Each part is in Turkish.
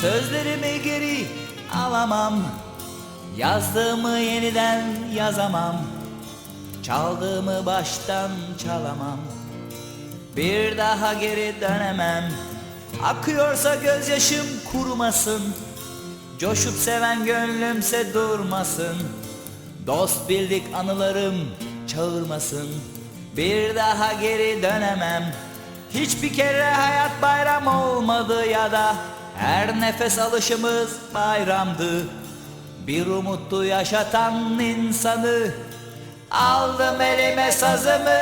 Sözlerimi geri alamam. Yazdığımı yeniden yazamam. Çaldığımı baştan çalamam. Bir daha geri dönemem. Akıyorsa gözyaşım kurumasın. Coşup seven gönlümse durmasın. Dost bildik anılarım çağırmasın. Bir daha geri dönemem. Hiçbir kere hayat bayram olmadı ya da Her nefes alışımız bayramdı. Bir umuttu yaşatan insanı Aldım elime sazımı.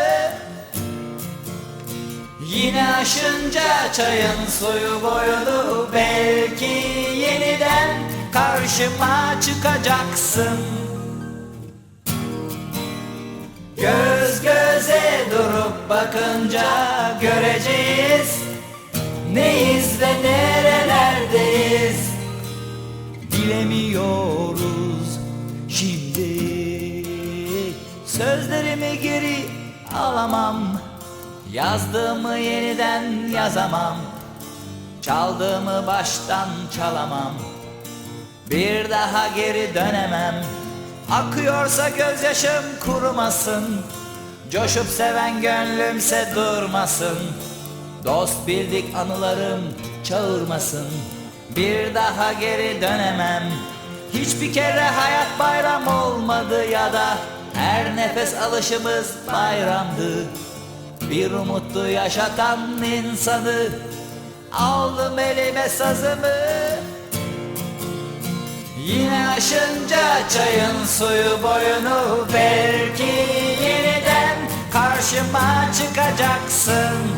Yine aşınca çayın suyu boyunu Belki yeniden karşıma çıkacaksın. Göz göze durup bakınca göreceğiz Bilemiyoruz şimdi Sözlerimi geri alamam. Yazdığımı yeniden yazamam. Çaldığımı baştan çalamam. Bir daha geri dönemem. Akıyorsa gözyaşım kurumasın. Coşup seven gönlümse durmasın. Dost bildik anılarım çağırmasın Bir daha geri dönemem. Hiçbir kere hayat bayram olmadı ya da Her nefes alışımız bayramdı. Bir umutlu yaşatan insanı Aldım elime sazımı. Yine aşınca çayın suyu boyunu Belki yeniden karşıma çıkacaksın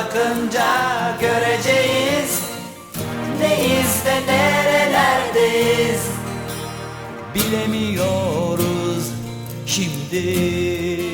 bakınca göreceğiz. Neyiz de nerelerdeyiz? Bilemiyoruz şimdi